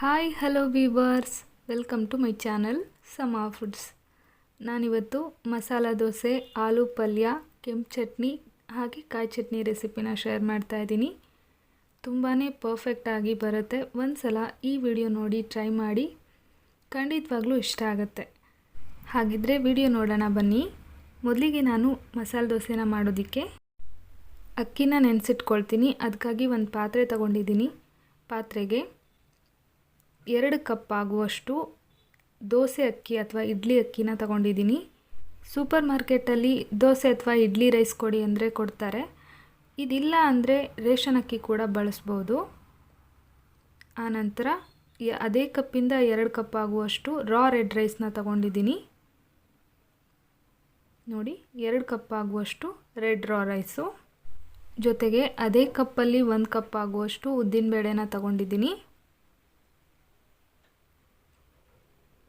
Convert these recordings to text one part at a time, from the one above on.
Hi hello viewers welcome to my channel Sama foods ನಾನಿವತ್ತು ಮಸಾಲ ದೋಸೆ, ಆಲೂ ಪಲ್ಯ, ಕೆಂಪು ಚಟ್ನಿ, ಹಾಗೆ ಕಾಯಿ ಚಟ್ನಿ ರೆಸಿಪಿನ ಶೇರ್ ಮಾಡ್ತಾ ಇದ್ದೀನಿ. ತುಂಬಾ ಪರ್ಫೆಕ್ಟಾಗಿ ಬರುತ್ತೆ. ಒಂದು ಸಲ ಈ ವಿಡಿಯೋ ನೋಡಿ ಟ್ರೈ ಮಾಡಿ. ಖಂಡಿತವಾಗ್ಲೂ ಇಷ್ಟ ಆಗುತ್ತೆ. ಹಾಗಿದ್ರೆ ವಿಡಿಯೋ ನೋಡೋಣ ಬನ್ನಿ. ಮೊದಲಿಗೆ ನಾನು ಮಸಾಲೆ ದೋಸೆನ ಮಾಡೋದಕ್ಕೆ ಅಕ್ಕಿನ ನೆನೆಸಿಟ್ಕೊಳ್ತೀನಿ. ಅದಕ್ಕಾಗಿ ಒಂದು ಪಾತ್ರೆ ತಗೊಂಡಿದ್ದೀನಿ. ಪಾತ್ರೆಗೆ ಎರಡು ಕಪ್ ಆಗುವಷ್ಟು ದೋಸೆ ಅಕ್ಕಿ ಅಥವಾ ಇಡ್ಲಿ ಅಕ್ಕಿನ ತಗೊಂಡಿದ್ದೀನಿ. ಸೂಪರ್ ಮಾರ್ಕೆಟಲ್ಲಿ ದೋಸೆ ಅಥವಾ ಇಡ್ಲಿ ರೈಸ್ ಕೊಡಿ ಅಂದರೆ ಕೊಡ್ತಾರೆ. ಇದಿಲ್ಲ ಅಂದರೆ ರೇಷನ್ ಅಕ್ಕಿ ಕೂಡ ಬಳಸ್ಬೋದು. ಆನಂತರ ಅದೇ ಕಪ್ಪಿಂದ ಎರಡು ಕಪ್ ಆಗುವಷ್ಟು ರಾ ರೆಡ್ ರೈಸ್ನ ತಗೊಂಡಿದ್ದೀನಿ. ನೋಡಿ, ಎರಡು ಕಪ್ ಆಗುವಷ್ಟು ರೆಡ್ ರಾ ರೈಸು ಜೊತೆಗೆ ಅದೇ ಕಪ್ಪಲ್ಲಿ ಒಂದು ಕಪ್ ಆಗುವಷ್ಟು ಉದ್ದಿನಬೇಳೆನ ತಗೊಂಡಿದ್ದೀನಿ.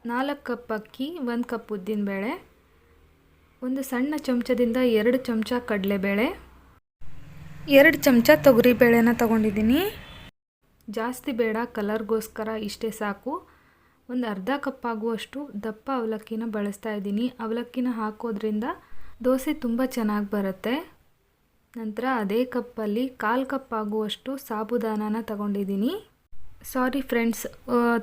ನಾಲ್ಕು ಕಪ್ ಅಕ್ಕಿ, ಒಂದು ಕಪ್ ಉದ್ದಿನಬೇಳೆ, ಒಂದು ಸಣ್ಣ ಚಮಚದಿಂದ ಎರಡು ಚಮಚ ಕಡಲೆಬೇಳೆ, ಎರಡು ಚಮಚ ತೊಗರಿಬೇಳೆನ ತಗೊಂಡಿದ್ದೀನಿ. ಜಾಸ್ತಿ ಬೇಡ, ಕಲರ್ಗೋಸ್ಕರ ಇಷ್ಟೇ ಸಾಕು. ಒಂದು ಅರ್ಧ ಕಪ್ ಆಗುವಷ್ಟು ದಪ್ಪ ಅವಲಕ್ಕಿನ ಬಳಸ್ತಾ ಇದ್ದೀನಿ. ಅವಲಕ್ಕಿನ ಹಾಕೋದ್ರಿಂದ ದೋಸೆ ತುಂಬ ಚೆನ್ನಾಗಿ ಬರುತ್ತೆ. ನಂತರ ಅದೇ ಕಪ್ಪಲ್ಲಿ ಕಾಲು ಕಪ್ ಆಗುವಷ್ಟು ಸಾಬುದಾನನ ತಗೊಂಡಿದ್ದೀನಿ. ಸಾರಿ ಫ್ರೆಂಡ್ಸ್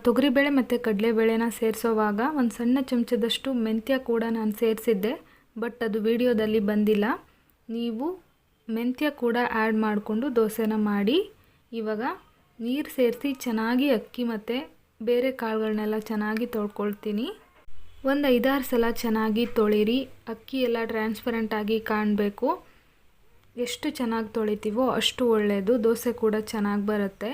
ತೊಗರಿಬೇಳೆ ಮತ್ತು ಕಡಲೆಬೇಳೆನ ಸೇರಿಸೋವಾಗ ಒಂದು ಸಣ್ಣ ಚಮಚದಷ್ಟು ಮೆಂತ್ಯ ಕೂಡ ನಾನು ಸೇರಿಸಿದ್ದೆ ಬಟ್ ಅದು ವಿಡಿಯೋದಲ್ಲಿ ಬಂದಿಲ್ಲ. ನೀವು ಮೆಂತ್ಯ ಕೂಡ ಆ್ಯಡ್ ಮಾಡಿಕೊಂಡು ದೋಸೆನ ಮಾಡಿ. ಇವಾಗ ನೀರು ಸೇರಿಸಿ ಚೆನ್ನಾಗಿ ಅಕ್ಕಿ ಮತ್ತು ಬೇರೆ ಕಾಳುಗಳನ್ನೆಲ್ಲ ಚೆನ್ನಾಗಿ ತೊಳ್ಕೊಳ್ತೀನಿ. ಒಂದು ಐದಾರು ಸಲ ಚೆನ್ನಾಗಿ ತೊಳಿರಿ, ಅಕ್ಕಿ ಎಲ್ಲ ಟ್ರಾನ್ಸ್ಪರೆಂಟಾಗಿ ಕಾಣಬೇಕು. ಎಷ್ಟು ಚೆನ್ನಾಗಿ ತೊಳಿತೀವೋ ಅಷ್ಟು ಒಳ್ಳೆಯದು ದೋಸೆ ಕೂಡ ಚೆನ್ನಾಗಿ ಬರುತ್ತೆ.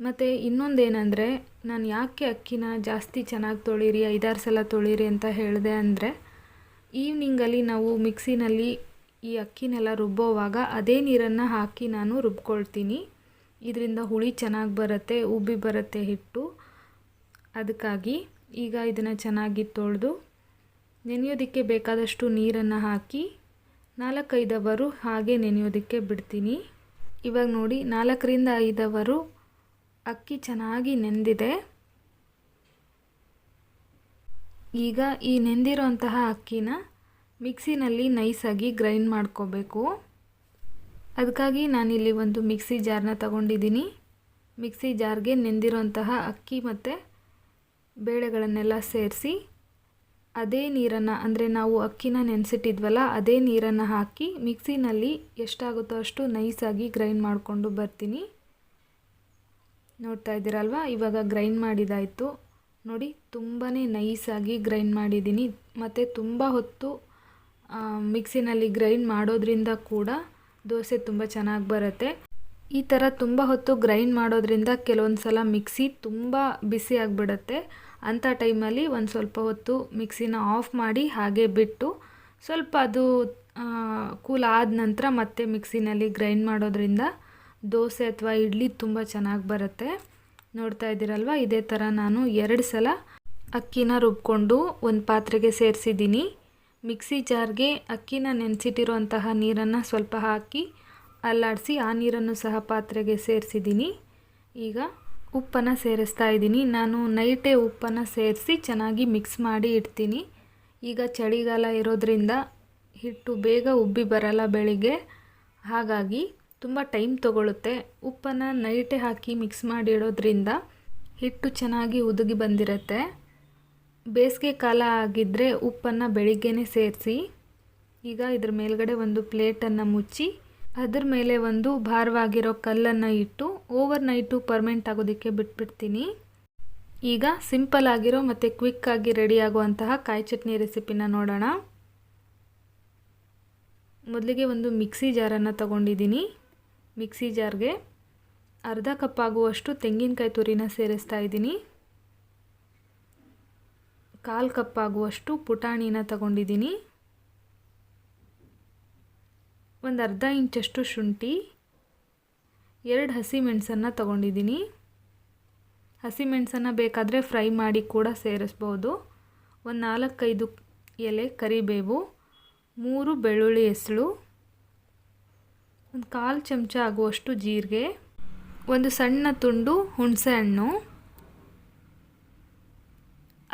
ಮತ್ತು ಇನ್ನೊಂದೇನೆಂದರೆ, ನಾನು ಯಾಕೆ ಅಕ್ಕಿನ ಜಾಸ್ತಿ ಚೆನ್ನಾಗಿ ತೊಳೀರಿ, ಐದಾರು ಸಲ ತೊಳೀರಿ ಅಂತ ಹೇಳಿದೆ ಅಂದರೆ, ಈವ್ನಿಂಗಲ್ಲಿ ನಾವು ಮಿಕ್ಸಿನಲ್ಲಿ ಈ ಅಕ್ಕಿನೆಲ್ಲ ರುಬ್ಬೋವಾಗ ಅದೇ ನೀರನ್ನು ಹಾಕಿ ನಾನು ರುಬ್ಕೊಳ್ತೀನಿ. ಇದರಿಂದ ಹುಳಿ ಚೆನ್ನಾಗಿ ಬರುತ್ತೆ, ಉಬ್ಬಿ ಬರುತ್ತೆ ಹಿಟ್ಟು. ಅದಕ್ಕಾಗಿ ಈಗ ಇದನ್ನು ಚೆನ್ನಾಗಿ ತೊಳೆದು ನೆನೆಯೋದಕ್ಕೆ ಬೇಕಾದಷ್ಟು ನೀರನ್ನು ಹಾಕಿ ನಾಲ್ಕೈದು ಅವರು ಹಾಗೆ ನೆನೆಯೋದಕ್ಕೆ ಬಿಡ್ತೀನಿ. ಇವಾಗ ನೋಡಿ ನಾಲ್ಕರಿಂದ ಐದು ಅವರು ಅಕ್ಕಿ ಚೆನ್ನಾಗಿ ನೆಂದಿದೆ. ಈಗ ಈ ನೆಂದಿರೋಂತಹ ಅಕ್ಕಿನ ಮಿಕ್ಸಿನಲ್ಲಿ ನೈಸಾಗಿ ಗ್ರೈಂಡ್ ಮಾಡ್ಕೋಬೇಕು. ಅದಕ್ಕಾಗಿ ನಾನಿಲ್ಲಿ ಒಂದು ಮಿಕ್ಸಿ ಜಾರ್ನ ತಗೊಂಡಿದ್ದೀನಿ. ಮಿಕ್ಸಿ ಜಾರ್ಗೆ ನೆಂದಿರೋಂತಹ ಅಕ್ಕಿ ಮತ್ತು ಬೇಳೆಗಳನ್ನೆಲ್ಲ ಸೇರಿಸಿ ಅದೇ ನೀರನ್ನು, ಅಂದರೆ ನಾವು ಅಕ್ಕಿನ ನೆನೆಸಿಟ್ಟಿದ್ವಲ್ಲ, ಅದೇ ನೀರನ್ನು ಹಾಕಿ ಮಿಕ್ಸಿನಲ್ಲಿ ಎಷ್ಟಾಗುತ್ತೋ ಅಷ್ಟು ನೈಸಾಗಿ ಗ್ರೈಂಡ್ ಮಾಡಿಕೊಂಡು ಬರ್ತೀನಿ. ನೋಡ್ತಾ ಇದ್ದೀರಲ್ವ? ಇವಾಗ ಗ್ರೈಂಡ್ ಮಾಡಿದಾಯಿತು. ನೋಡಿ ತುಂಬಾ ನೈಸಾಗಿ ಗ್ರೈಂಡ್ ಮಾಡಿದ್ದೀನಿ. ಮತ್ತು ತುಂಬ ಹೊತ್ತು ಮಿಕ್ಸಿನಲ್ಲಿ ಗ್ರೈಂಡ್ ಮಾಡೋದ್ರಿಂದ ಕೂಡ ದೋಸೆ ತುಂಬ ಚೆನ್ನಾಗಿ ಬರುತ್ತೆ. ಈ ಥರ ತುಂಬ ಹೊತ್ತು ಗ್ರೈಂಡ್ ಮಾಡೋದ್ರಿಂದ ಕೆಲವೊಂದು ಸಲ ಮಿಕ್ಸಿ ತುಂಬ ಬಿಸಿ ಆಗಿಬಿಡುತ್ತೆ. ಅಂಥ ಟೈಮಲ್ಲಿ ಒಂದು ಸ್ವಲ್ಪ ಹೊತ್ತು ಮಿಕ್ಸಿನ ಆಫ್ ಮಾಡಿ ಹಾಗೆ ಬಿಟ್ಟು ಸ್ವಲ್ಪ ಅದು ಕೂಲ್ ಆದ ನಂತರ ಮತ್ತೆ ಮಿಕ್ಸಿನಲ್ಲಿ ಗ್ರೈಂಡ್ ಮಾಡೋದ್ರಿಂದ ದೋಸೆ ಅಥವಾ ಇಡ್ಲಿ ತುಂಬ ಚೆನ್ನಾಗಿ ಬರುತ್ತೆ. ನೋಡ್ತಾ ಇದ್ದೀರಲ್ವ? ಇದೇ ಥರ ನಾನು ಎರಡು ಸಲ ಅಕ್ಕಿನ ರುಬ್ಕೊಂಡು ಒಂದು ಪಾತ್ರೆಗೆ ಸೇರಿಸಿದ್ದೀನಿ. ಮಿಕ್ಸಿ ಜಾರ್ಗೆ ಅಕ್ಕಿನ ನೆನೆಸಿಟ್ಟಿರುವಂತಹ ನೀರನ್ನು ಸ್ವಲ್ಪ ಹಾಕಿ ಅಲ್ಲಾಡಿಸಿ ಆ ನೀರನ್ನು ಸಹ ಪಾತ್ರೆಗೆ ಸೇರಿಸಿದ್ದೀನಿ. ಈಗ ಉಪ್ಪನ್ನು ಸೇರಿಸ್ತಾ ಇದ್ದೀನಿ. ನಾನು ನೈಟೇ ಉಪ್ಪನ್ನು ಸೇರಿಸಿ ಚೆನ್ನಾಗಿ ಮಿಕ್ಸ್ ಮಾಡಿ ಇಡ್ತೀನಿ. ಈಗ ಚಳಿಗಾಲ ಇರೋದ್ರಿಂದ ಹಿಟ್ಟು ಬೇಗ ಉಬ್ಬಿ ಬರಲ್ಲ ಬೆಳಿಗ್ಗೆ. ಹಾಗಾಗಿ ತುಂಬ ಟೈಮ್ ತಗೊಳ್ಳುತ್ತೆ ಉಪ್ಪನ್ನು ನೈಟೇ ಹಾಕಿ ಮಿಕ್ಸ್ ಮಾಡಿಡೋದ್ರಿಂದ ಹಿಟ್ಟು ಚೆನ್ನಾಗಿ ಉದುಗಿ ಬಂದಿರುತ್ತೆ. ಬೇಸಿಗೆ ಕಾಲ ಆಗಿದ್ದರೆ ಉಪ್ಪನ್ನು ಬೆಳಿಗ್ಗೆನೇ ಸೇರಿಸಿ ಈಗ ಇದ್ರ ಮೇಲ್ಗಡೆ ಒಂದು ಪ್ಲೇಟನ್ನು ಮುಚ್ಚಿ ಅದ್ರ ಮೇಲೆ ಒಂದು ಭಾರವಾಗಿರೋ ಕಲ್ಲನ್ನು ಇಟ್ಟು ಓವರ್ ನೈಟು ಪರ್ಮೆಂಟ್ ಆಗೋದಕ್ಕೆ ಬಿಟ್ಬಿಡ್ತೀನಿ. ಈಗ ಸಿಂಪಲ್ ಆಗಿರೋ ಮತ್ತು ರೆಡಿ ಆಗುವಂತಹ ಕಾಯಿ ಚಟ್ನಿ ರೆಸಿಪಿನ ನೋಡೋಣ. ಮೊದಲಿಗೆ ಒಂದು ಮಿಕ್ಸಿ ಜಾರನ್ನು ತಗೊಂಡಿದ್ದೀನಿ. ಮಿಕ್ಸಿ ಜಾರ್ಗೆ ಅರ್ಧ ಕಪ್ ಆಗುವಷ್ಟು ತೆಂಗಿನಕಾಯಿ ತುರಿನ ಸೇರಿಸ್ತಾ ಇದ್ದೀನಿ. ಕಾಲು ಕಪ್ ಆಗುವಷ್ಟು ಪುಟಾಣಿನ ತಗೊಂಡಿದ್ದೀನಿ. ಒಂದು ಅರ್ಧ ಇಂಚಷ್ಟು ಶುಂಠಿ, ಎರಡು ಹಸಿಮೆಣಸನ್ನು ತಗೊಂಡಿದ್ದೀನಿ. ಹಸಿಮೆಣಸನ್ನು ಬೇಕಾದರೆ ಫ್ರೈ ಮಾಡಿ ಕೂಡ ಸೇರಿಸ್ಬೋದು. ಒಂದು ನಾಲ್ಕೈದು ಎಲೆ ಕರಿಬೇವು, ಮೂರು ಬೆಳ್ಳುಳ್ಳಿ ಹೆಸಳು ಒಂದು ಕಾಲು ಚಮಚ ಆಗುವಷ್ಟು ಜೀರಿಗೆ, ಒಂದು ಸಣ್ಣ ತುಂಡು ಹುಣಸೆ ಹಣ್ಣು,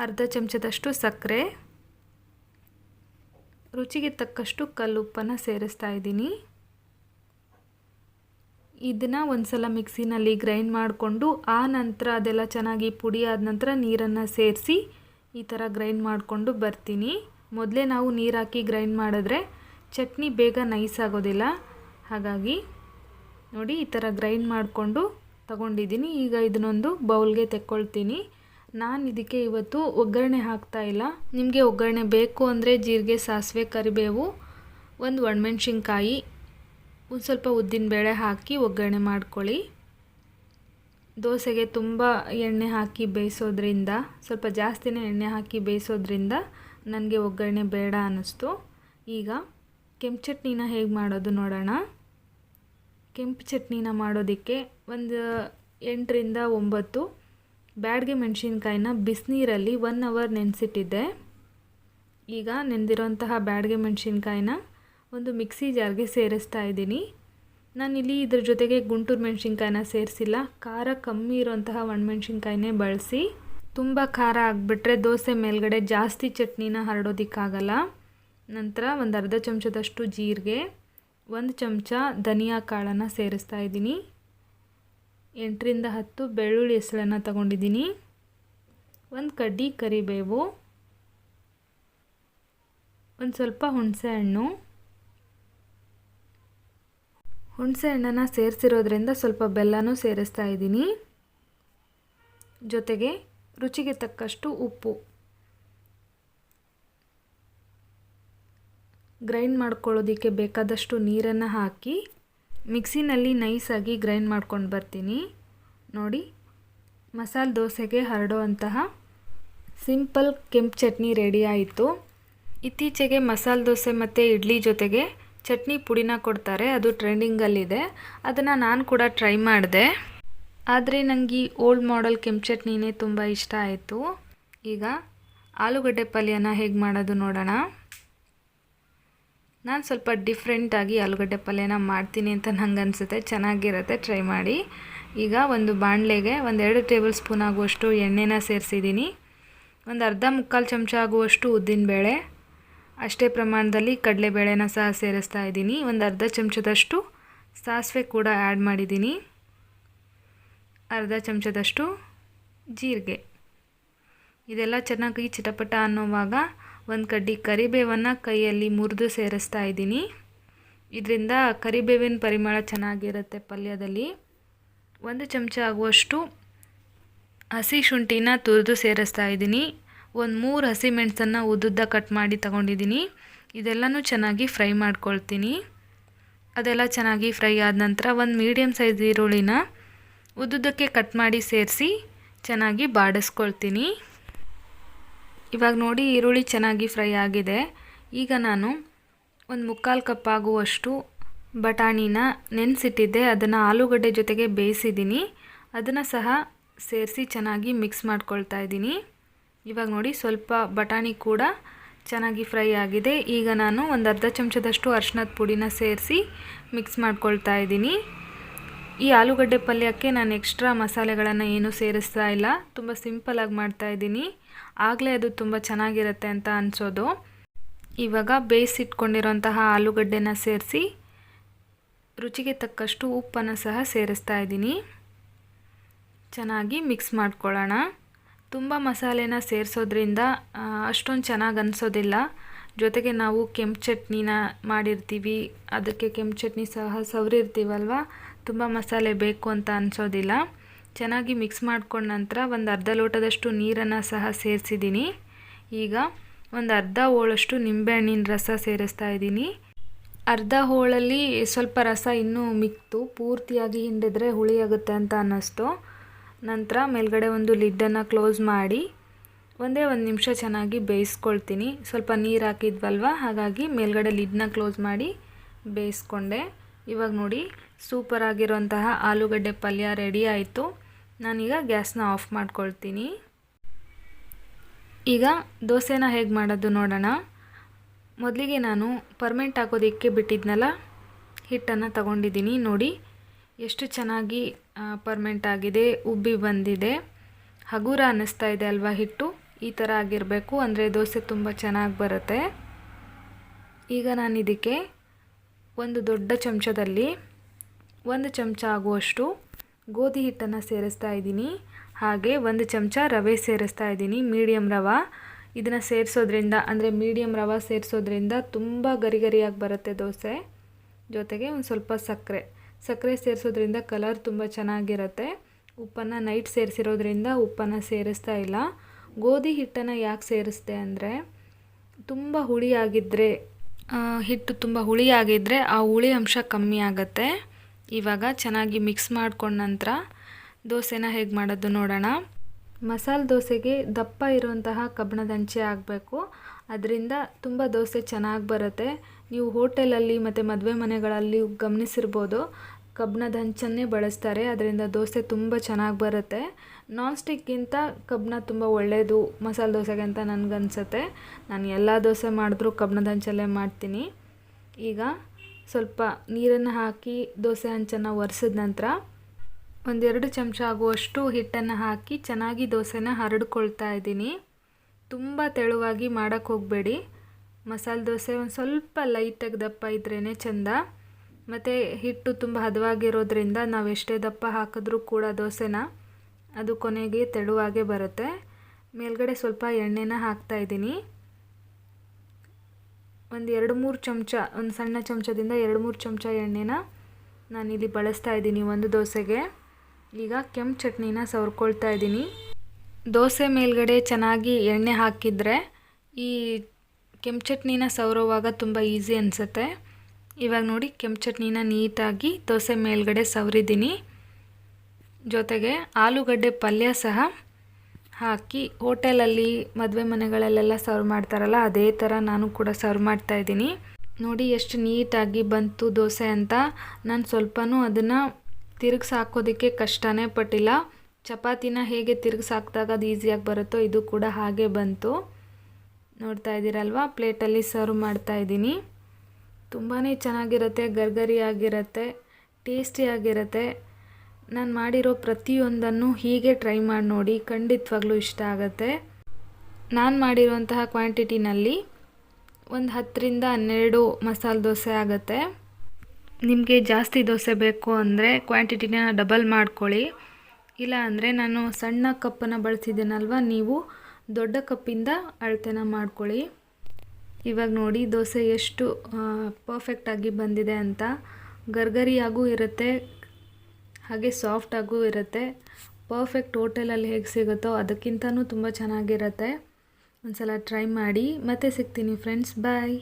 ಅರ್ಧ ಚಮಚದಷ್ಟು ಸಕ್ಕರೆ, ರುಚಿಗೆ ತಕ್ಕಷ್ಟು ಕಲ್ಲುಪ್ಪನ್ನು ಸೇರಿಸ್ತಾ ಇದ್ದೀನಿ. ಇದನ್ನು ಒಂದು ಸಲ ಮಿಕ್ಸಿನಲ್ಲಿ ಗ್ರೈಂಡ್ ಮಾಡಿಕೊಂಡು, ಆ ನಂತರ ಅದೆಲ್ಲ ಚೆನ್ನಾಗಿ ಪುಡಿ ಆದ ನಂತರ ನೀರನ್ನು ಸೇರಿಸಿ ಈ ಥರ ಗ್ರೈಂಡ್ ಮಾಡಿಕೊಂಡು ಬರ್ತೀನಿ. ಮೊದಲೇ ನಾವು ನೀರು ಹಾಕಿ ಗ್ರೈಂಡ್ ಮಾಡಿದ್ರೆ ಚಟ್ನಿ ಬೇಗ ನೈಸ್ ಆಗೋದಿಲ್ಲ. ಹಾಗಾಗಿ ನೋಡಿ ಈ ಥರ ಗ್ರೈಂಡ್ ಮಾಡಿಕೊಂಡು ತಗೊಂಡಿದ್ದೀನಿ. ಈಗ ಇದನ್ನೊಂದು ಬೌಲ್ಗೆ ತೆಕ್ಕೊಳ್ತೀನಿ. ನಾನು ಇದಕ್ಕೆ ಇವತ್ತು ಒಗ್ಗರಣೆ ಹಾಕ್ತಾ ಇಲ್ಲ. ನಿಮಗೆ ಒಗ್ಗರಣೆ ಬೇಕು ಅಂದರೆ ಜೀರಿಗೆ, ಸಾಸಿವೆ, ಕರಿಬೇವು, ಒಂದು ಒಣಮೆಣ್ಸಿನ್ಕಾಯಿ, ಒಂದು ಸ್ವಲ್ಪ ಉದ್ದಿನಬೇಳೆ ಹಾಕಿ ಒಗ್ಗರಣೆ ಮಾಡ್ಕೊಳ್ಳಿ. ದೋಸೆಗೆ ತುಂಬ ಎಣ್ಣೆ ಹಾಕಿ ಬೇಯಿಸೋದ್ರಿಂದ, ಸ್ವಲ್ಪ ಜಾಸ್ತಿನೇ ಎಣ್ಣೆ ಹಾಕಿ ಬೇಯಿಸೋದ್ರಿಂದ ನನಗೆ ಒಗ್ಗರಣೆ ಬೇಡ ಅನ್ನಿಸ್ತು. ಈಗ ಕೆಂಪು ಚಟ್ನಿನ ಹೇಗೆ ಮಾಡೋದು ನೋಡೋಣ. ಕೆಂಪು ಚಟ್ನಿನ ಮಾಡೋದಕ್ಕೆ ಒಂದು ಎಂಟರಿಂದ ಒಂಬತ್ತು ಬ್ಯಾಡ್ಗೆ ಮೆಣಸಿನ್ಕಾಯಿನ ಬಿಸಿನೀರಲ್ಲಿ ಒನ್ ಅವರ್ ನೆನೆಸಿಟ್ಟಿದ್ದೆ. ಈಗ ನೆನೆದಿರೋಂತಹ ಬ್ಯಾಡ್ಗೆ ಮೆಣಸಿನ್ಕಾಯಿನ ಒಂದು ಮಿಕ್ಸಿ ಜಾರ್ಗೆ ಸೇರಿಸ್ತಾ ಇದ್ದೀನಿ. ನಾನಿಲ್ಲಿ ಇದ್ರ ಜೊತೆಗೆ ಗುಂಟೂರು ಮೆಣಸಿನ್ಕಾಯಿನ ಸೇರಿಸಿಲ್ಲ. ಖಾರ ಕಮ್ಮಿ ಇರೋಂತಹ ಒಣಮೆಣ್ಸಿನ್ಕಾಯಿನೇ ಬಳಸಿ. ತುಂಬ ಖಾರ ಆಗಿಬಿಟ್ರೆ ದೋಸೆ ಮೇಲ್ಗಡೆ ಜಾಸ್ತಿ ಚಟ್ನಿನ ಹರಡೋದಕ್ಕಾಗಲ್ಲ. ನಂತರ ಒಂದು ಅರ್ಧ ಚಮಚದಷ್ಟು ಜೀರಿಗೆ ಒಂದು ಚಮಚ ಧನಿಯಾ ಕಾಳನ್ನು ಸೇರಿಸ್ತಾ ಇದ್ದೀನಿ. ಎಂಟರಿಂದ ಹತ್ತು ಬೆಳ್ಳುಳ್ಳಿ ಹೆಸಳನ್ನು ತಗೊಂಡಿದ್ದೀನಿ. ಒಂದು ಕಡ್ಡಿ ಕರಿಬೇವು. ಒಂದು ಸ್ವಲ್ಪ ಹುಣಸೆ ಹಣ್ಣು. ಹುಣಸೆ ಹಣ್ಣನ್ನು ಸೇರಿಸಿರೋದ್ರಿಂದ ಸ್ವಲ್ಪ ಬೆಲ್ಲನೂ ಸೇರಿಸ್ತಾ ಇದ್ದೀನಿ. ಜೊತೆಗೆ ರುಚಿಗೆ ತಕ್ಕಷ್ಟು ಉಪ್ಪು. ಗ್ರೈಂಡ್ ಮಾಡ್ಕೊಳ್ಳೋದಕ್ಕೆ ಬೇಕಾದಷ್ಟು ನೀರನ್ನು ಹಾಕಿ, ಮಿಕ್ಸಿನಲ್ಲಿ ನೈಸಾಗಿ ಗ್ರೈಂಡ್ ಮಾಡ್ಕೊಂಡು ಬರ್ತೀನಿ. ನೋಡಿ, ಮಸಾಲೆ ದೋಸೆಗೆ ಹರಡುವಂತಹ ಸಿಂಪಲ್ ಕೆಂಪು ಚಟ್ನಿ ರೆಡಿ ಆಯಿತು. ಇತ್ತೀಚೆಗೆ ಮಸಾಲೆ ದೋಸೆ ಮತ್ತು ಇಡ್ಲಿ ಜೊತೆಗೆ ಚಟ್ನಿ ಪುಡಿನ ಕೊಡ್ತಾರೆ. ಅದು ಟ್ರೆಂಡಿಂಗಲ್ಲಿದೆ. ಅದನ್ನು ನಾನು ಕೂಡ ಟ್ರೈ ಮಾಡಿದೆ. ಆದರೆ ನನಗೆ ಈ ಓಲ್ಡ್ ಮಾಡೆಲ್ ಕೆಂಪು ಚಟ್ನಿನೇ ತುಂಬ ಇಷ್ಟ ಆಯಿತು. ಈಗ ಆಲೂಗಡ್ಡೆ ಪಲ್ಯನ ಹೇಗೆ ಮಾಡೋದು ನೋಡೋಣ. ನಾನು ಸ್ವಲ್ಪ ಡಿಫ್ರೆಂಟಾಗಿ ಆಲೂಗಡ್ಡೆ ಪಲ್ಯನ ಮಾಡ್ತೀನಿ ಅಂತ ನಂಗೆ ಅನಿಸುತ್ತೆ ಚೆನ್ನಾಗಿರುತ್ತೆ ಟ್ರೈ ಮಾಡಿ. ಈಗ ಒಂದು ಬಾಣಲೆಗೆ ಒಂದೆರಡು ಟೇಬಲ್ ಸ್ಪೂನ್ ಆಗುವಷ್ಟು ಎಣ್ಣೆನ ಸೇರಿಸಿದ್ದೀನಿ. ಒಂದು ಅರ್ಧ ಮುಕ್ಕಾಲು ಚಮಚ ಆಗುವಷ್ಟು ಉದ್ದಿನಬೇಳೆ ಅಷ್ಟೇ ಪ್ರಮಾಣದಲ್ಲಿ ಕಡಲೆಬೇಳೆನ ಸಹ ಸೇರಿಸ್ತಾ ಇದ್ದೀನಿ. ಒಂದು ಅರ್ಧ ಚಮಚದಷ್ಟು ಸಾಸಿವೆ ಕೂಡ ಆ್ಯಡ್ ಮಾಡಿದ್ದೀನಿ. ಅರ್ಧ ಚಮಚದಷ್ಟು ಜೀರಿಗೆ. ಇದೆಲ್ಲ ಚೆನ್ನಾಗಿ ಚಿಟಪಟ ಅನ್ನೋವಾಗ ಒಂದು ಕಡ್ಡಿ ಕರಿಬೇವನ್ನು ಕೈಯಲ್ಲಿ ಮುರಿದು ಸೇರಿಸ್ತಾ ಇದ್ದೀನಿ. ಇದರಿಂದ ಕರಿಬೇವಿನ ಪರಿಮಳ ಚೆನ್ನಾಗಿರುತ್ತೆ ಪಲ್ಯದಲ್ಲಿ. ಒಂದು ಚಮಚ ಆಗುವಷ್ಟು ಹಸಿ ಶುಂಠಿನ ತುರಿದು ಸೇರಿಸ್ತಾ ಇದ್ದೀನಿ. ಒಂದು ಮೂರು ಹಸಿ ಮೆಣಸನ್ನು ಉದ್ದುದ್ದ ಕಟ್ ಮಾಡಿ ತಗೊಂಡಿದ್ದೀನಿ. ಇದೆಲ್ಲನೂ ಚೆನ್ನಾಗಿ ಫ್ರೈ ಮಾಡ್ಕೊಳ್ತೀನಿ. ಅದೆಲ್ಲ ಚೆನ್ನಾಗಿ ಫ್ರೈ ಆದ ನಂತರ ಒಂದು ಮೀಡಿಯಮ್ ಸೈಜ್ ಈರುಳ್ಳಿನ ಉದ್ದುದ್ದಕ್ಕೆ ಕಟ್ ಮಾಡಿ ಸೇರಿಸಿ ಚೆನ್ನಾಗಿ ಬಾಡಿಸ್ಕೊಳ್ತೀನಿ. ಇವಾಗ ನೋಡಿ ಈರುಳ್ಳಿ ಚೆನ್ನಾಗಿ ಫ್ರೈ ಆಗಿದೆ. ಈಗ ನಾನು ಒಂದು ಮುಕ್ಕಾಲು ಕಪ್ ಆಗುವಷ್ಟು ಬಟಾಣಿನ ನೆನೆಸಿಟ್ಟಿದ್ದೆ. ಅದನ್ನು ಆಲೂಗಡ್ಡೆ ಜೊತೆಗೆ ಬೇಯಿಸಿದ್ದೀನಿ. ಅದನ್ನು ಸಹ ಸೇರಿಸಿ ಚೆನ್ನಾಗಿ ಮಿಕ್ಸ್ ಮಾಡ್ಕೊಳ್ತಾ ಇದ್ದೀನಿ. ಇವಾಗ ನೋಡಿ ಸ್ವಲ್ಪ ಬಟಾಣಿ ಕೂಡ ಚೆನ್ನಾಗಿ ಫ್ರೈ ಆಗಿದೆ. ಈಗ ನಾನು ಒಂದು ಅರ್ಧ ಚಮಚದಷ್ಟು ಅರ್ಶಿನದ ಪುಡಿನ ಸೇರಿಸಿ ಮಿಕ್ಸ್ ಮಾಡ್ಕೊಳ್ತಾ ಇದ್ದೀನಿ. ಈ ಆಲೂಗಡ್ಡೆ ಪಲ್ಯಕ್ಕೆ ನಾನು ಎಕ್ಸ್ಟ್ರಾ ಮಸಾಲೆಗಳನ್ನು ಏನೂ ಸೇರಿಸ್ತಾ ಇಲ್ಲ. ತುಂಬ ಸಿಂಪಲಾಗಿ ಮಾಡ್ತಾಯಿದ್ದೀನಿ ಆಗಲೇ ಅದು ತುಂಬ ಚೆನ್ನಾಗಿರುತ್ತೆ ಅಂತ ಅನಿಸೋದು. ಇವಾಗ ಬೇಯಿಸಿಟ್ಕೊಂಡಿರೋಂತಹ ಆಲೂಗಡ್ಡೆನ ಸೇರಿಸಿ ರುಚಿಗೆ ತಕ್ಕಷ್ಟು ಉಪ್ಪನ್ನು ಸಹ ಸೇರಿಸ್ತಾ ಇದ್ದೀನಿ. ಚೆನ್ನಾಗಿ ಮಿಕ್ಸ್ ಮಾಡ್ಕೊಳ್ಳೋಣ. ತುಂಬ ಮಸಾಲೆನ ಸೇರಿಸೋದ್ರಿಂದ ಅಷ್ಟೊಂದು ಚೆನ್ನಾಗಿ ಅನಿಸೋದಿಲ್ಲ. ಜೊತೆಗೆ ನಾವು ಕೆಂಪು ಚಟ್ನಿನ ಮಾಡಿರ್ತೀವಿ. ಅದಕ್ಕೆ ಕೆಂಪು ಚಟ್ನಿ ಸಹ ಸವರಿರ್ತೀವಲ್ವ? ತುಂಬ ಮಸಾಲೆ ಬೇಕು ಅಂತ ಅನಿಸೋದಿಲ್ಲ. ಚೆನ್ನಾಗಿ ಮಿಕ್ಸ್ ಮಾಡ್ಕೊಂಡ ನಂತರ ಒಂದು ಅರ್ಧ ಲೋಟದಷ್ಟು ನೀರನ್ನು ಸಹ ಸೇರಿಸಿದ್ದೀನಿ ಈಗ ಒಂದು ಅರ್ಧ ಹೋಳಷ್ಟು ನಿಂಬೆಹಣ್ಣಿನ ರಸ ಸೇರಿಸ್ತಾ ಇದ್ದೀನಿ. ಅರ್ಧ ಹೋಳಲ್ಲಿ ಸ್ವಲ್ಪ ರಸ ಇನ್ನೂ ಮಿಕ್ತು, ಪೂರ್ತಿಯಾಗಿ ಹಿಂಡಿದ್ರೆ ಹುಳಿ ಆಗುತ್ತೆ ಅಂತ ಅನ್ನಿಸ್ತು. ನಂತರ ಮೇಲ್ಗಡೆ ಒಂದು ಲಿಡ್ಡನ್ನು ಕ್ಲೋಸ್ ಮಾಡಿ ಒಂದೇ ಒಂದು ನಿಮಿಷ ಚೆನ್ನಾಗಿ ಬೇಯಿಸ್ಕೊಳ್ತೀನಿ. ಸ್ವಲ್ಪ ನೀರು ಹಾಕಿದ್ವಲ್ವ? ಹಾಗಾಗಿ ಮೇಲ್ಗಡೆ ಲಿಡ್ನ ಕ್ಲೋಸ್ ಮಾಡಿ ಬೇಯಿಸ್ಕೊಂಡೆ. ಇವಾಗ ನೋಡಿ ಸೂಪರ್ ಆಗಿರೋಂತಹ ಆಲೂಗಡ್ಡೆ ಪಲ್ಯ ರೆಡಿ ಆಯಿತು. ನಾನೀಗ ಗ್ಯಾಸ್ನ ಆಫ್ ಮಾಡ್ಕೊಳ್ತೀನಿ. ಈಗ ದೋಸೆನ ಹೇಗೆ ಮಾಡೋದು ನೋಡೋಣ. ಮೊದಲಿಗೆ ನಾನು ಪರ್ಮೆಂಟ್ ಹಾಕೋದಿಕ್ಕೆ ಬಿಟ್ಟಿದ್ನಲ್ಲ, ಹಿಟ್ಟನ್ನು ತಗೊಂಡಿದ್ದೀನಿ. ನೋಡಿ, ಎಷ್ಟು ಚೆನ್ನಾಗಿ ಪರ್ಮೆಂಟ್ ಆಗಿದೆ, ಉಬ್ಬಿ ಬಂದಿದೆ. ಹಗುರ ಅನ್ನಿಸ್ತಾ ಇದೆ ಅಲ್ವಾ ಹಿಟ್ಟು? ಈ ಥರ ಆಗಿರಬೇಕು, ಅಂದರೆ ದೋಸೆ ತುಂಬ ಚೆನ್ನಾಗಿ ಬರುತ್ತೆ. ಈಗ ನಾನು ಇದಕ್ಕೆ ಒಂದು ದೊಡ್ಡ ಚಮಚದಲ್ಲಿ ಒಂದು ಚಮಚ ಆಗುವಷ್ಟು ಗೋಧಿ ಹಿಟ್ಟನ್ನು ಸೇರಿಸ್ತಾ ಇದ್ದೀನಿ. ಹಾಗೆ ಒಂದು ಚಮಚ ರವೆ ಸೇರಿಸ್ತಾ ಇದ್ದೀನಿ. ಮೀಡಿಯಂ ರವೆ. ಇದನ್ನು ಸೇರಿಸೋದ್ರಿಂದ, ಅಂದರೆ ಮೀಡಿಯಂ ರವೆ ಸೇರಿಸೋದ್ರಿಂದ ತುಂಬ ಗರಿ ಗರಿಯಾಗಿ ಬರುತ್ತೆ ದೋಸೆ. ಜೊತೆಗೆ ಒಂದು ಸ್ವಲ್ಪ ಸಕ್ಕರೆ. ಸಕ್ಕರೆ ಸೇರಿಸೋದ್ರಿಂದ ಕಲರ್ ತುಂಬ ಚೆನ್ನಾಗಿರುತ್ತೆ. ಉಪ್ಪನ್ನು ನೈಟ್ ಸೇರಿಸಿರೋದ್ರಿಂದ ಉಪ್ಪನ್ನು ಸೇರಿಸ್ತಾ ಇಲ್ಲ. ಗೋಧಿ ಹಿಟ್ಟನ್ನು ಯಾಕೆ ಸೇರಿಸ್ದೆ ಅಂದರೆ ತುಂಬ ಹುಳಿಯಾಗಿದ್ದರೆ ಹಿಟ್ಟು ತುಂಬ ಹುಳಿಯಾಗಿದ್ದರೆ ಆ ಹುಳಿ ಅಂಶ ಕಮ್ಮಿ ಆಗುತ್ತೆ. ಇವಾಗ ಚೆನ್ನಾಗಿ ಮಿಕ್ಸ್ ಮಾಡ್ಕೊಂಡ ನಂತರ ದೋಸೆನ ಹೇಗೆ ಮಾಡೋದು ನೋಡೋಣ. ಮಸಾಲೆ ದೋಸೆಗೆ ದಪ್ಪ ಇರುವಂತಹ ಕಬ್ಬಣದ ಹಂಚೆ ಆಗಬೇಕು. ಅದರಿಂದ ತುಂಬ ದೋಸೆ ಚೆನ್ನಾಗಿ ಬರುತ್ತೆ. ನೀವು ಹೋಟೆಲಲ್ಲಿ ಮತ್ತು ಮದುವೆ ಮನೆಗಳಲ್ಲಿ ಗಮನಿಸಿರ್ಬೋದು, ಕಬ್ಬಣದ ಹಂಚನ್ನೇ ಬಳಸ್ತಾರೆ. ಅದರಿಂದ ದೋಸೆ ತುಂಬ ಚೆನ್ನಾಗಿ ಬರುತ್ತೆ. ನಾನ್ ಸ್ಟಿಕ್ಗಿಂತ ಕಬ್ಬಣ ತುಂಬ ಒಳ್ಳೆಯದು ಮಸಾಲೆ ದೋಸೆಗೆ ಅಂತ ನನಗನ್ಸುತ್ತೆ. ನಾನು ಎಲ್ಲ ದೋಸೆ ಮಾಡಿದ್ರೂ ಕಬ್ಬಿಣದ ಹಂಚಲ್ಲೇ ಮಾಡ್ತೀನಿ. ಈಗ ಸ್ವಲ್ಪ ನೀರನ್ನು ಹಾಕಿ ದೋಸೆ ಹಂಚನ್ನು ಒರೆಸಿದ ನಂತರ ಒಂದೆರಡು ಚಮಚ ಆಗುವಷ್ಟು ಹಿಟ್ಟನ್ನು ಹಾಕಿ ಚೆನ್ನಾಗಿ ದೋಸೆನ ಹರಡ್ಕೊಳ್ತಾ ಇದ್ದೀನಿ. ತುಂಬ ತೆಳುವಾಗಿ ಮಾಡೋಕ್ಕೆ ಹೋಗಬೇಡಿ. ಮಸಾಲೆ ದೋಸೆ ಒಂದು ಸ್ವಲ್ಪ ಲೈಟಾಗಿ ದಪ್ಪ ಇದ್ರೇ ಚೆಂದ. ಮತ್ತು ಹಿಟ್ಟು ತುಂಬ ಹದವಾಗಿರೋದ್ರಿಂದ ನಾವು ಎಷ್ಟೇ ದಪ್ಪ ಹಾಕಿದ್ರೂ ಕೂಡ ದೋಸೆನ ಅದು ಕೊನೆಗೆ ತೆಳುವಾಗೆ ಬರುತ್ತೆ. ಮೇಲ್ಗಡೆ ಸ್ವಲ್ಪ ಎಣ್ಣೆನ ಹಾಕ್ತಾ ಇದ್ದೀನಿ. ಒಂದು ಎರಡು ಮೂರು ಚಮಚ, ಒಂದು ಸಣ್ಣ ಚಮಚದಿಂದ ಎರಡು ಮೂರು ಚಮಚ ಎಣ್ಣೆನ ನಾನಿಲ್ಲಿ ಬಳಸ್ತಾ ಇದ್ದೀನಿ ಒಂದು ದೋಸೆಗೆ. ಈಗ ಕೆಂಪು ಚಟ್ನಿನ ಸವರ್ಕೊಳ್ತಾ ಇದ್ದೀನಿ. ದೋಸೆ ಮೇಲ್ಗಡೆ ಚೆನ್ನಾಗಿ ಎಣ್ಣೆ ಹಾಕಿದರೆ ಈ ಕೆಂಪು ಚಟ್ನಿನ ಸವರೋವಾಗ ತುಂಬ ಈಸಿ ಅನಿಸುತ್ತೆ. ಇವಾಗ ನೋಡಿ ಕೆಂಪು ಚಟ್ನಿನ ನೀಟಾಗಿ ದೋಸೆ ಮೇಲ್ಗಡೆ ಸವರಿದ್ದೀನಿ. ಜೊತೆಗೆ ಆಲೂಗಡ್ಡೆ ಪಲ್ಯ ಸಹ ಹಾಕಿ ಹೋಟೆಲಲ್ಲಿ ಮದುವೆ ಮನೆಗಳಲ್ಲೆಲ್ಲ ಸರ್ವ್ ಮಾಡ್ತಾರಲ್ಲ, ಅದೇ ಥರ ನಾನು ಕೂಡ ಸರ್ವ್ ಮಾಡ್ತಾಯಿದ್ದೀನಿ ನೋಡಿ ಎಷ್ಟು ನೀಟಾಗಿ ಬಂತು ದೋಸೆ ಅಂತ. ನಾನು ಸ್ವಲ್ಪನೂ ಅದನ್ನು ತಿರುಗ್ಸಿ ಹಾಕೋದಕ್ಕೆ ಕಷ್ಟನೇ ಪಟ್ಟಿಲ್ಲ. ಚಪಾತಿನ ಹೇಗೆ ತಿರುಗ್ಸಿ ಹಾಕಿದಾಗ ಅದು ಈಸಿಯಾಗಿ ಬರುತ್ತೋ ಇದು ಕೂಡ ಹಾಗೆ ಬಂತು. ನೋಡ್ತಾ ಇದ್ದೀರಲ್ವ? ಪ್ಲೇಟಲ್ಲಿ ಸರ್ವ್ ಮಾಡ್ತಾ ಇದ್ದೀನಿ. ತುಂಬಾ ಚೆನ್ನಾಗಿರುತ್ತೆ, ಗರ್ಗರಿಯಾಗಿರುತ್ತೆ, ಟೇಸ್ಟಿಯಾಗಿರುತ್ತೆ. ನಾನು ಮಾಡಿರೋ ಪ್ರತಿಯೊಂದನ್ನು ಹೀಗೆ ಟ್ರೈ ಮಾಡಿ ನೋಡಿ, ಖಂಡಿತವಾಗ್ಲೂ ಇಷ್ಟ ಆಗುತ್ತೆ. ನಾನು ಮಾಡಿರುವಂತಹ ಕ್ವಾಂಟಿಟಿನಲ್ಲಿ ಒಂದು ಹತ್ತರಿಂದ ಹನ್ನೆರಡು ಮಸಾಲೆ ದೋಸೆ ಆಗುತ್ತೆ. ನಿಮಗೆ ಜಾಸ್ತಿ ದೋಸೆ ಬೇಕು ಅಂದರೆ ಕ್ವಾಂಟಿಟಿನ ಡಬಲ್ ಮಾಡ್ಕೊಳ್ಳಿ. ಇಲ್ಲ ಅಂದರೆ ನಾನು ಸಣ್ಣ ಕಪ್ಪನ್ನು ಬಳಸಿದ್ದೇನಲ್ವ, ನೀವು ದೊಡ್ಡ ಕಪ್ಪಿಂದ ಅಳತೆನ ಮಾಡ್ಕೊಳ್ಳಿ. ಇವಾಗ ನೋಡಿ ದೋಸೆ ಎಷ್ಟು ಪರ್ಫೆಕ್ಟಾಗಿ ಬಂದಿದೆ ಅಂತ. ಗರ್ಗರಿಯಾಗೂ ಇರುತ್ತೆ ಹಾಗೆ ಸಾಫ್ಟಾಗೂ ಇರುತ್ತೆ. ಪರ್ಫೆಕ್ಟ್ ಹೋಟೆಲಲ್ಲಿ ಹೇಗೆ ಸಿಗುತ್ತೋ ಅದಕ್ಕಿಂತನೂ ತುಂಬ ಚೆನ್ನಾಗಿರುತ್ತೆ. ಒಂದು ಸಲ ಟ್ರೈ ಮಾಡಿ. ಮತ್ತೆ ಸಿಗ್ತೀನಿ ಫ್ರೆಂಡ್ಸ್ ಬಾಯ್